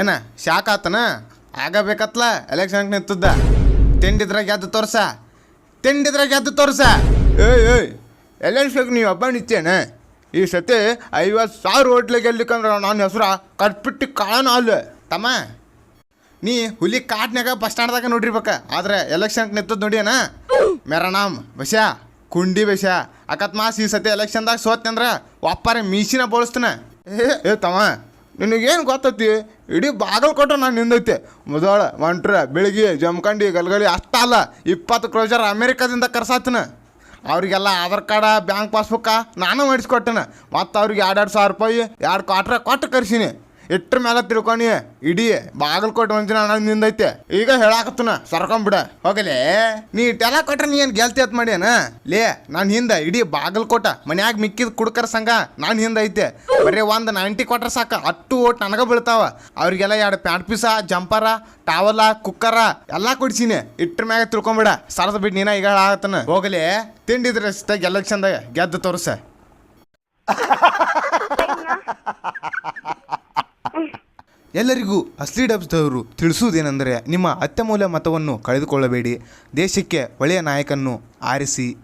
ಏನ, ಶಾಕ್ ಆತನ? ಆಗಬೇಕತ್ಲ ಎಲೆಕ್ಷನ್ ನಿಂತದ್ದ. ತಿಂಡಿದ್ರಾಗ ಗೆದ್ದು ತೋರ್ಸ. ತಿಂಡಿದ್ರಾಗ ಗೆದ್ದು ತೋರ್ಸ. ಏಯ್ ಏಯ್ ಎಲೆಕ್ಷನ್ ನೀವು ಹಬ್ಬ ನಿತ್ಯೇನ? ಈ ಸತಿ ಐವತ್ತು ಸಾವಿರ ಓಟ್ಲೆ ಗೆಲ್ಲಿಕಂದ್ರೆ ನನ್ನ ಹೆಸ್ರ ಕಟ್ಬಿಟ್ಟು ಕಾಳನ ಅಲ್ಲ ತಮ್ಮ, ನೀ ಹುಲಿ ಕಾಟ್ನಾಗ ಬಸ್ ಸ್ಟ್ಯಾಂಡ್ದಾಗ ನೋಡಿರ್ಬೇಕ. ಆದ್ರೆ ಎಲೆಕ್ಷನ್ ನಿಂತದ್ ನೋಡಿಯನ? ಮೆರನಾಮ್ ಬಸ್ಯ, ಕುಂಡಿ ಬಸ್ಯ. ಅಕಸ್ಮಾತ್ ಈ ಸತಿ ಎಲೆಕ್ಷನ್ದಾಗ ಸೋತ್ನಂದ್ರ ಒಪ್ಪಾರೆ ಮೀಸಿನ ಬೋಳಿಸ್ತಾನ. ಏ, ತಮ್ಮ ನಿನಗೇನು ಗೊತ್ತೈತಿ? ಇಡೀ ಬಾಗಲಕೋಟೆ ನಾನು ನಿಂದೈತೆ. ಮುದೋಳ ಒಂಟ್ರ ಬೆಳಗ್ಗೆ ಜಮಖಂಡಿ, ಗಲ್ಗಲಿ, ಅಷ್ಟ ಅಲ್ಲ. ಇಪ್ಪತ್ತು ಕ್ರೋಜರ್ ಅಮೇರಿಕಾದಿಂದ ಕರ್ಸಾತನ. ಅವ್ರಿಗೆಲ್ಲ ಆಧಾರ್ ಕಾರ್ಡ, ಬ್ಯಾಂಕ್ ಪಾಸ್ಬುಕ್ಕ ನಾನು ಮಾಡಿಸ್ಕೊಟ್ಟೆನ. ಮತ್ತು ಅವ್ರಿಗೆ ಎರಡು ಎರಡು ಸಾವಿರ ರೂಪಾಯಿ, ಎರಡು ಕ್ವಾಟ್ರ ಕೊಟ್ಟು ಕರ್ಸೀನಿ. ಇಟ್ರ ಮೇಲೆ ತಿಳ್ಕೊಂಡಿ, ಇಡೀ ಬಾಗಲಕೋಟೆ ಒಂದಿನ ಅಣ್ಣ ನಿಂದೈತೆ. ಈಗ ಹೇಳಾಕತ್ತನ ಸರ್ಕೊಂಬಿಡ ಹೋಗಲೇ, ನೀ ಇಟ್ಟೆಲ್ಲ ಕೊಟ್ರೆ ನೀ ಏನು ಗೆಲ್ತಿ ಅತ್ ಮಾಡ್ಯಾನ? ಲೇ, ನಾನು ಹಿಂದ ಇಡೀ ಬಾಗಲಕೋಟ ಮನ್ಯಾಗ ಮಿಕ್ಕಿದ ಕುಡ್ಕರ ಸಂಘ ನಾನು ಹಿಂದ ಐತೆ ಬರೀ ಒಂದು ನೈಂಟಿ ಕೊಟ್ರೆ ಸಾಕ, ಅಟ್ಟು ಓಟ್ ನನಗ ಬೀಳ್ತಾವ. ಅವ್ರಿಗೆಲ್ಲ ಎರಡು ಪ್ಯಾಂಟ್ ಪೀಸ, ಜಂಪರ ಟಾವಲ ಕುಕ್ಕರ ಎಲ್ಲ ಕೊಡ್ಸೀನಿ. ಇಟ್ರ ಮ್ಯಾಗ ತಿಳ್ಕೊಂಬಿಡ. ಸರದ ಬಿಟ್ಟು ನೀನ ಈಗ ಹೇಳಾಕತ್ತನ. ಹೋಗಲೇ ತಿಂಡಿದ್ರೆ ಎಲೆಕ್ಷನ್ದಾಗ ಗೆದ್ದು ತೋರ್ಸ. ಎಲ್ಲರಿಗೂ ಅಸ್ಲಿ ಡಬ್ಸ್ದವರು ತಿಳಿಸುವುದೇನೆಂದರೆ ನಿಮ್ಮ ಅತ್ಯಮೂಲ್ಯ ಮತವನ್ನು ಕಳೆದುಕೊಳ್ಳಬೇಡಿ. ದೇಶಕ್ಕೆ ಒಳ್ಳೆಯ ನಾಯಕನ್ನು ಆರಿಸಿ.